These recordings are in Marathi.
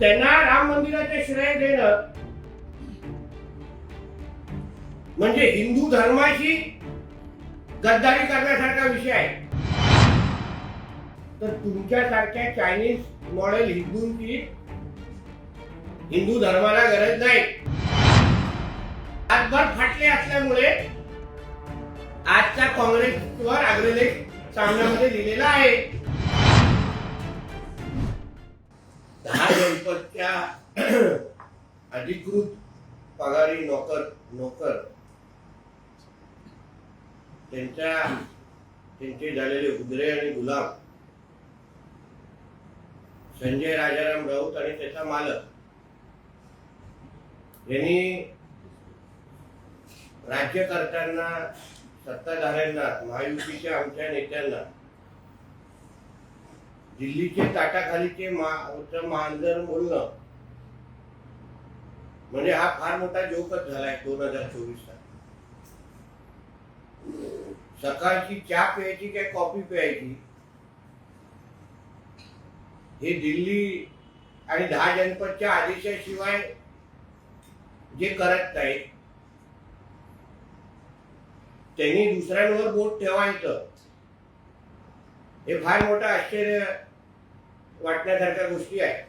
त्यांना राम मंदिराचे श्रेय देणं. म्हणजे हिंदू धर्माशी गद्दारी करण्यासारखा विषय आहे. तर तुमच्यासारख्या चायनीज मॉडेल हिंदूंची हिंदू धर्माला गरज नाही. हातभर फाटले असल्यामुळे आजच्या काँग्रेसवर अग्रलेख सामन्यामध्ये लिहिलेला आहे. दहा गणपतच्या अधिकृत पगारी नोकर नोकर. त्यांच्या त्यांचे झालेले उदरे आणि गुलाम. संजय राजाराम राऊत आणि त्याचा मालक. यांनी राज्यकर्त्यांना सत्ताधाऱ्यांना महायुतीच्या आमच्या नेत्यांना दिल्लीचे ताटाखालीचे मा- मांजर बोलणं. म्हणजे हा फार मोठा जोकच झालाय दोन हजार चोवीसचा. सकाळची चहा प्यायची काय कॉफी प्यायची? हे दिल्ली आणि दहा जनपदच्या आदेशाशिवाय जे करत नाहीत त्यांनी दुसऱ्यांवर बोट ठेवायचं. हे फार मोठं आश्चर्य वाटण्यासारख्या गोष्टी आहेत.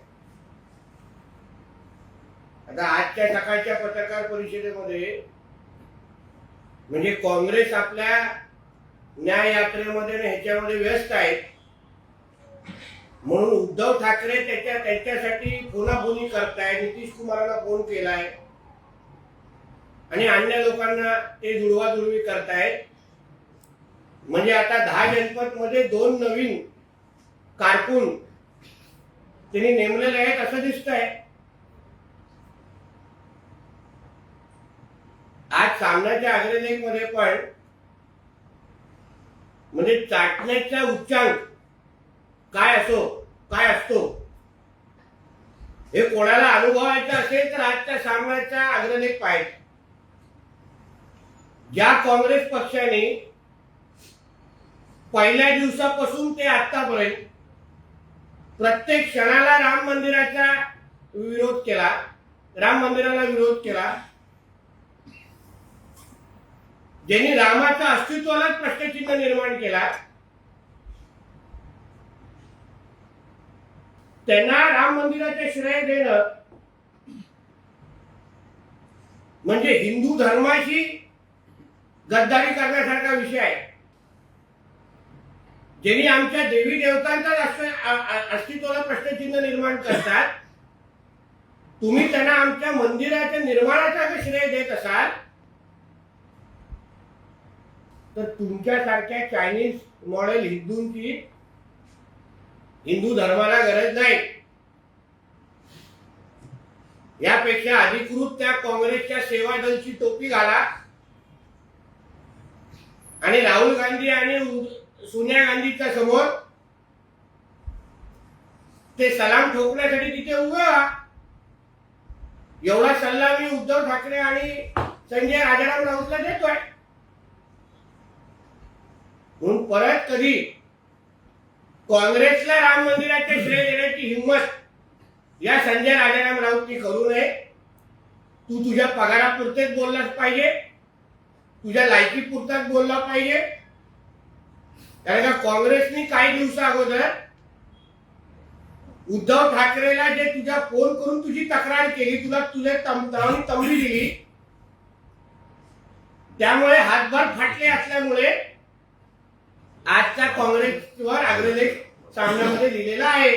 आता आजच्या सकाळच्या पत्रकार परिषदेमध्ये म्हणजे काँग्रेस आपल्या न्याय यात्रेमध्ये ह्याच्यामध्ये व्यस्त आहे म्हणून उद्धव ठाकरे त्याच्या त्यांच्यासाठी फोनाफोनी करताय नितीश कुमारांना फोन केलाय. आणि अन्य लोकांना ते जुळवाजुळवी करतायत. म्हणजे आता दहा जनपदमध्ये दोन नवीन कारकून त्यांनी नेमलेले आहेत असं दिसतंय. आज सामन्याच्या अग्रलेखमध्ये पण म्हणजे चाटण्याचा उच्चांक काय असो काय असतो हे कोणाला अनुभवायचं असेल तर आजच्या सामन्याचा अग्रलेख पाहिजे. ज्या काँग्रेस पक्षाने पहिल्या दिवसापासून ते आतापर्यंत प्रत्येक क्षणाला राम मंदिराचा विरोध केला. राम मंदिराला विरोध केला. ज्यांनी रामाच्या अस्तित्वालाच प्रश्नचिन्ह निर्माण केला त्यांना राम मंदिराचे श्रेय देणं म्हणजे हिंदू धर्माशी गद्दारी करण्यासारखा विषय ज्यांनी आमच्या देवी देवतांचा अस्तित्वाला प्रश्नचिन्ह निर्माण करतात तुम्ही त्यांना आमच्या मंदिराच्या निर्माणाचा जर श्रेय देत असाल तर तुमच्यासारख्या चायनीज मॉडेल हिंदूंची हिंदू धर्माला गरज नाही. यापेक्षा अधिकृत त्या काँग्रेसच्या सेवा दलची टोपी घाला. आणि राहुल गांधी आणि सोनिया गांधीच्या समोर ते सलाम ठोकण्यासाठी तिथे उभे एवढा सल्ला मी उद्धव ठाकरे आणि संजय राजाराम राऊतला देतोय. म्हणून परत कधी काँग्रेसला राम मंदिराचे श्रेय देण्याची हिंमत या संजय राजाराम राऊतनी करू नये. तू तुझ्या पगारापुरतेच बोललाच पाहिजे. तुझ्या लायकीपुरताच बोलला पाहिजे. कारण का काँग्रेसनी काही दिवसा अगोदर उद्धव ठाकरेला जे तुझ्या फोन करून तुझी तक्रार केली तुला तुझे तंत्रावणी तंबी दिली त्यामुळे हातभार फाटले असल्यामुळे आजचा काँग्रेसवर अग्रलेख सामन्यामध्ये लिहिलेला आहे.